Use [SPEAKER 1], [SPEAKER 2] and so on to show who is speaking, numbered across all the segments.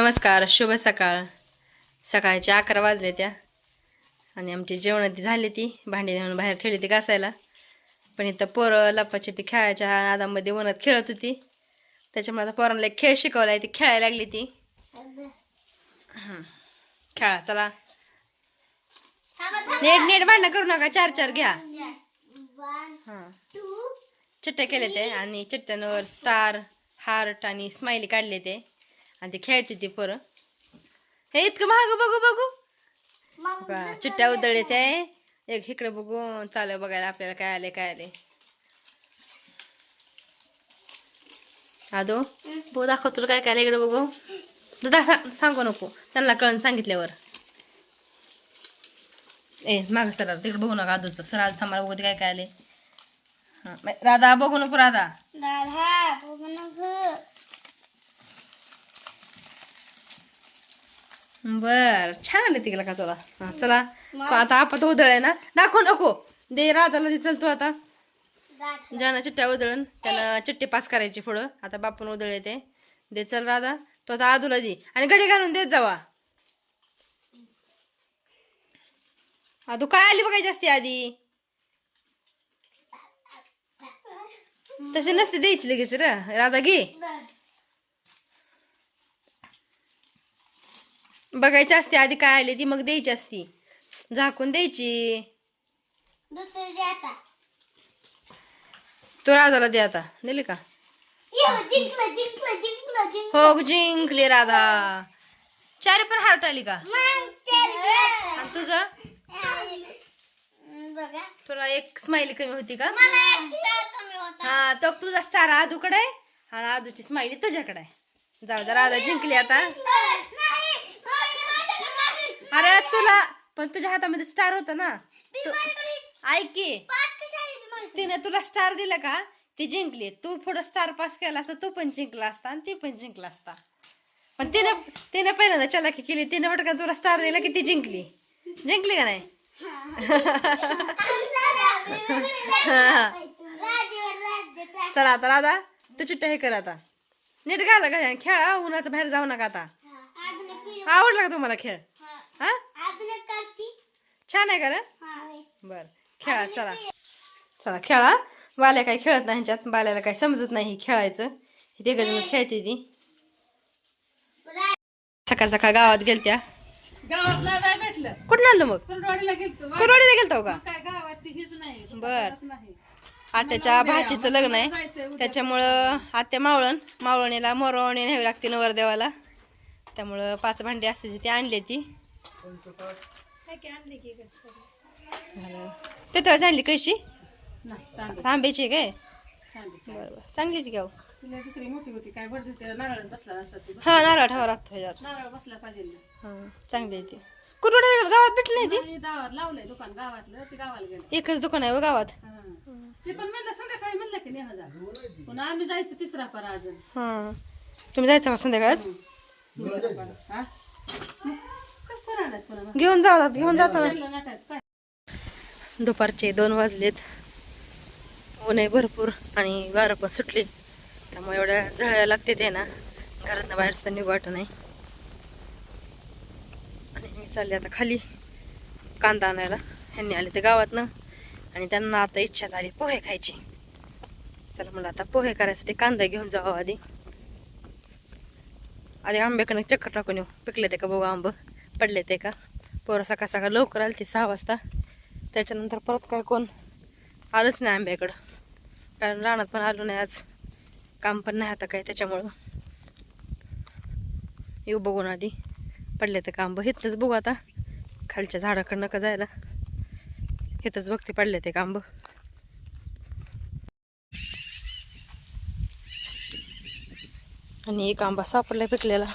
[SPEAKER 1] नमस्कार शुभ सकाळ. सकाळचे अकरा वाजले त्या. आणि आमची जेवण ती झाली ती भांडी नेऊन बाहेर ठेवली ती घासायला. पण इथं पोरं लपाछपी खेळायच्या नादामध्ये उन्हात खेळत होती. त्याच्यामुळे आता पोरांना एक खेळ शिकवलाय ती खेळायला लागली ती. खेळा चला. नेट नेट भांडणं करू नका चार चार घ्या. हां. चिट्ट्या केले ते आणि चिट्ट्यांवर स्टार हार्ट आणि स्माइली काढले ते. आणि ते खेळते ती पोरं. हे इतकं महाग बघू बघू. बघा, चिट्ट्या उधळले ते एक इकडे बघू चालू बघायला आपल्याला काय आले काय आले आदो बघू दाखव तुला काय काय आलं इकडे बघू. दादा सांगू नको. त्यांना कळण सांगितल्यावर. ए माग सर तिकडे बघू नका आदूचं. सर आज थांबायला बघू ते काय काय आले हा, राधा बघू नको राधा. बर छान आले तिकडे का तुला? हा, चला. आता आपण उधळ आहे ना? दाखवू नको. दे राधाला दे चल तू आता. ज्यानं चिट्ट्या उधळून त्याला चिट्टी पास करायची पुढं. आता बापून उधळ ते. दे चल राधा. तो आता आदूला दे. आणि घडी घालून देत जावा. आदू काय आली बघायची असते आधी? तसे नसते द्यायची लगेच र. राधा घे. बघायची असते आधी काय आली ती मग द्यायची असती. झाकून द्यायची. तो राधाला दे आता. दिली का?
[SPEAKER 2] जिंकलं जिंकलं जिंकलं जिंकलं.
[SPEAKER 1] हो जिंकली राधा. चारी पण हार्ट आली का?
[SPEAKER 2] मग चल
[SPEAKER 1] आणि तुझं?
[SPEAKER 2] बघा.
[SPEAKER 1] तुला एक स्माइली कमी होती का?
[SPEAKER 2] मला एक स्टार कमी होता.
[SPEAKER 1] हा तर तुझा स्टार आदूकडे आहे. आणि आदूची स्माइली तुझ्याकडे आहे. जाऊ दे राधा जिंकली आता.
[SPEAKER 2] नाही
[SPEAKER 1] तुला पण तुझ्या हातामध्ये स्टार होता ना.
[SPEAKER 2] ती
[SPEAKER 1] ऐक की? तिने तुला स्टार दिला का? ती जिंकली. तू पुढं स्टार पास केला असता तू पण जिंकला असता आणि ती पण जिंकला असता. पण तिने तिने पहिल्यांदा चलाकी केली. तिने पटकन तुला स्टार दिला की ती जिंकली. जिंकली का नाही. चला आता राधा तू चिट्ट्या हे कर आता. नीट घाला घड्या खेळा. उन्हाचं बाहेर जाऊ नका आता. आवडला का तुम्हाला खेळ
[SPEAKER 2] हा.
[SPEAKER 1] हा
[SPEAKER 2] अजून एक काढती.
[SPEAKER 1] छान आहे का रे?
[SPEAKER 2] हा.
[SPEAKER 1] बर खेळा चला. चला खेळा. बाल्या काही खेळत नाही ह्याच्यात. बाल्याला काही समजत नाही खेळायचं. हे तिघ जणच खेळते ती. सकाळ सकाळ गावात गेलत्या. कुठं आणलं मग. कुरवाडीला गेलतो का?
[SPEAKER 3] काय गावात ती हीच नाही
[SPEAKER 1] बर. आत्याच्या भाचीचं लग्न आहे. त्याच्यामुळं आत्या मावळण मावळणीला मोरवणी न्यावी लागते नवरदेवाला. त्यामुळं पाच भांडी असते ती आणली ती. पितळाची आणली कशी?
[SPEAKER 3] नाही तांदूळ
[SPEAKER 1] आंब्याची आहे काय?
[SPEAKER 3] चांगली
[SPEAKER 1] बरं बरं. चांगली ती गाव
[SPEAKER 3] तिला दुसरी मोठी होती काय भरती त्या नारळात बसला असता ती.
[SPEAKER 1] हा नारळ ठेवा लागतो ह्याच्यात.
[SPEAKER 3] नारळ बसला पाहिजे ना.
[SPEAKER 1] हा चांगली आहे ती. कुरवाडीला गावात भेटली नाही ती?
[SPEAKER 3] गावात लावलंय दुकान गावातलं ती गावाला गेलं.
[SPEAKER 1] एकच दुकान आहे हो गावात.
[SPEAKER 3] ते पण म्हणलं संध्याकाळी म्हणलं की नेहा जा. पुन्हा आम्ही जायचं तिसरा पारा अजून
[SPEAKER 1] हा. तुम्ही जायचं का संध्याकाळच?
[SPEAKER 3] तिसरा पारा हा मग काय करायला पुन्हा मग?
[SPEAKER 1] घेऊन जाऊ घेऊन जातो ना. दुपारचे दोन वाजलेत. ऊन आहे भरपूर आणि वारं पण सुटली. त्यामुळे एवढ्या झळ्या लागते ते ना. घरातनं बाहेर सुद्धा निघू वाटत नाही. आणि मी चालले आता खाली कांदा आणायला. ह्यांनी आले ते गावातनं. आणि त्यांना आता इच्छा झाली पोहे खायची. चला मला आता पोहे करायसाठी कांदा घेऊन जावं आधी. आधी आंब्याकडनं चक्कर टाकून येऊ. पिकले ते का बघू आंब? पडले ते का? पोरं सकाळ सकाळ लवकर आले ते सहा वाजता. त्याच्यानंतर परत काय कोण आलंच नाही आंब्याकडं. कारण रानात पण आलो नाही आज. काम पण नाही आता काय त्याच्यामुळं. येऊ बघून आधी. पडले ते कांब इथंच बघू आता. खालच्या झाडाकडं नका जायला. इथंच बघते पडले ते कांब आणि एक आंबा सापडला पिकलेला.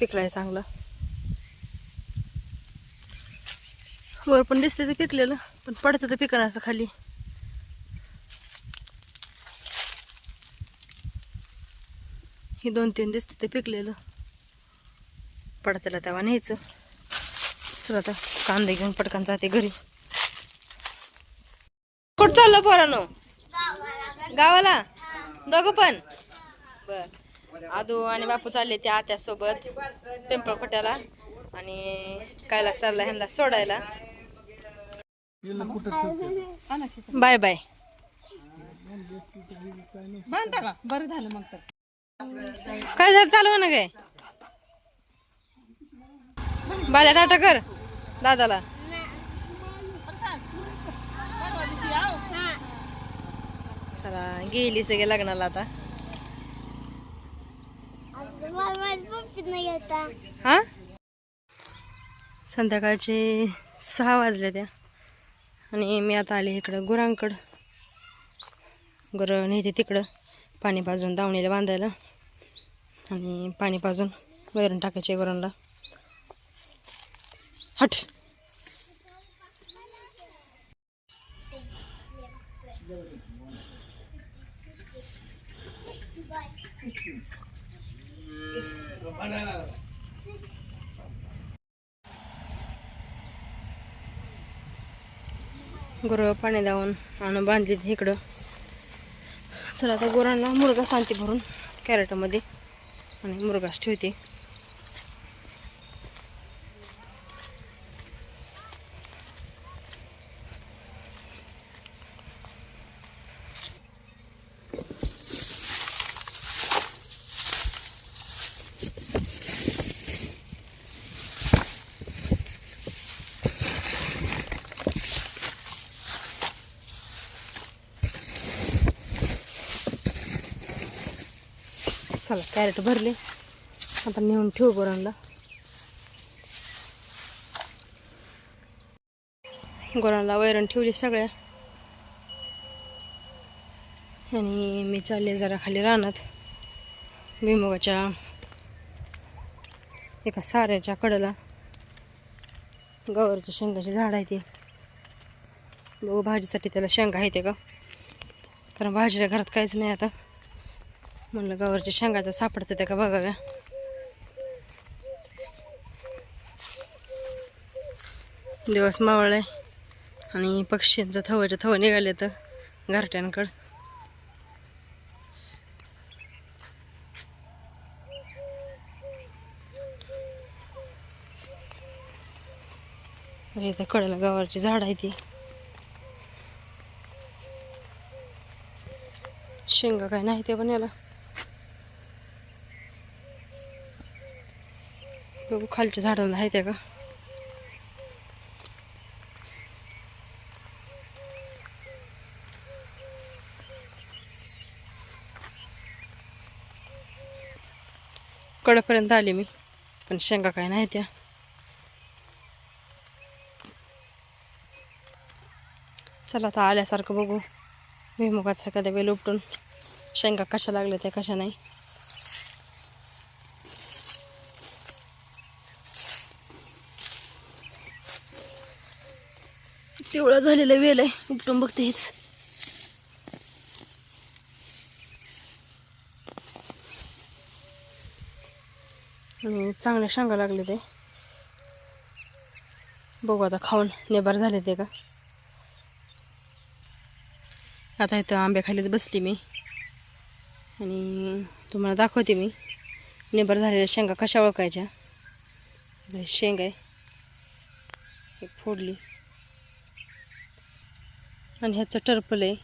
[SPEAKER 1] पिकलाय चांगला. वर पण दिसते ते पिकलेलं पण पडतं ते पिकणं असं खाली. हे दोन तीन दिसते ते पिकलेलं. पडतला तेव्हा न्यायचं. चला आता कांदे घेऊन पटकन जाते घरी. कुठं चाललं पोरानो?
[SPEAKER 2] गावाला?
[SPEAKER 1] दोघं पण? बर. आदू आणि बापू चालले ते आत्यासोबत पिंपळपट्याला आणि कायला सरला ह्यांना सोडायला. Bye bye.
[SPEAKER 3] का? बरं झालं मग तर.
[SPEAKER 1] काय झालं? चालू ना काय? बाल्या टाटा कर दादाला. चला गेली सगळे लग्नाला आता. हा? संध्याकाळचे सहा वाजले त्या. आणि मी आता आले इकडं गुरांकडं. गुरं नेते तिकडं पाणी पाजून दावणीला बांधायला. आणि पाणी पाजून वैरण टाकायचे गुरांना हट! गुरं पाणी लावून आणून बांधली इकडं. चला आता गुरांना मुरगा सांगते भरून कॅरेटमध्ये. आणि मुरगास ठेवते. चला कॅरेट भरले. आता नेऊन ठेवू गोरांना. गोरांना वैरण ठेवली सगळ्या. आणि मी चालले जरा खाली रानात. भुईमुगाच्या एका साऱ्याच्या कडेला. गवारच्या शेंगाची झाड आहे ते. बघू भाजीसाठी त्याला शेंगा आहे ते का? कारण भाजीला घरात काहीच नाही आता. म्हणलं गावरच्या शेंगा तर सापडतं त्या का बघाव्या दिवस मावळलाय आणि पक्ष्यांचं थवाच्या थव निघाले तर घरट्यांकडं. इथं कडेला गवारची झाड आहे ती शेंगा काय नाही ते पण याला. बघू खालच्या झाडाला आहे त्या का? कडपर्यंत आले मी पण शेंगा काय नाही त्या. चला आता आल्यासारखं बघू. भुईमुगाचा एखाद्या वेळ उपटून शेंगा कशा लागल्या त्या कशा नाही. पिवळा झालेला वेल आहे. उपटून बघते हेच. चांगल्या शेंगा लागले ते. बघू आता खाऊन नेबार झाले ते का? आता इथं आंब्याखालीच बसली मी. आणि तुम्हाला दाखवते मी. नेबर झालेल्या शेंगा कशा ओळखायच्या? शेंगा शेंग आहे. एक फोडली. आणि ह्याचं टर्पल आहे.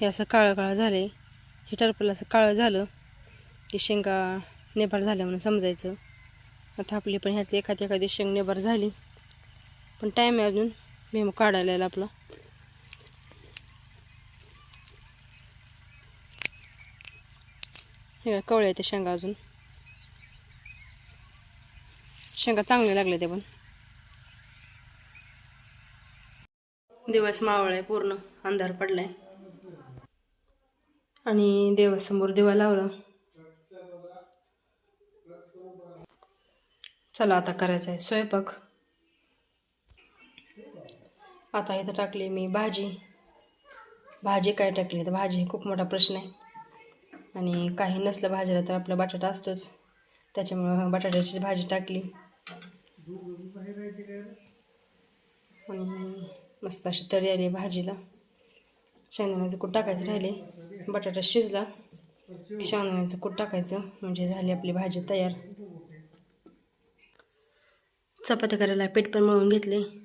[SPEAKER 1] हे असं काळं काळं झालं आहे हे टर्पल असं काळं झालं की शेंगा नेबार झाल्या म्हणून समजायचं. आता आपली पण ह्यातली एखादी एखादी शेंग नेबार झाली. पण टाईम आहे अजून. मेमो काढायला आपला. हे कवळ्या त्या शेंगा अजून. शेंगा चांगल्या लागले ते पण. दिवस मावळ आहे पूर्ण अंधार पडलाय. आणि देवासमोर दिवा लावला. चला आता करायचा आहे स्वयंपाक. आता इथं टाकली मी भाजी. भाजी काय टाकली? तर भाजी हे खूप मोठा प्रश्न आहे. आणि काही नसलं भाजीला तर आपला बटाटा असतोच. त्याच्यामुळं बटाट्याची भाजी टाकली. आणि मस्त अशी तरी आली भाजीला. शेंगदाण्याचं कूट टाकायचं राहिले. बटाटा शिजला. शेंगदाण्याचं कूट टाकायचं. म्हणजे झाली आपली भाजी तयार. चपाती करायला पीठ पण मळून घेतले.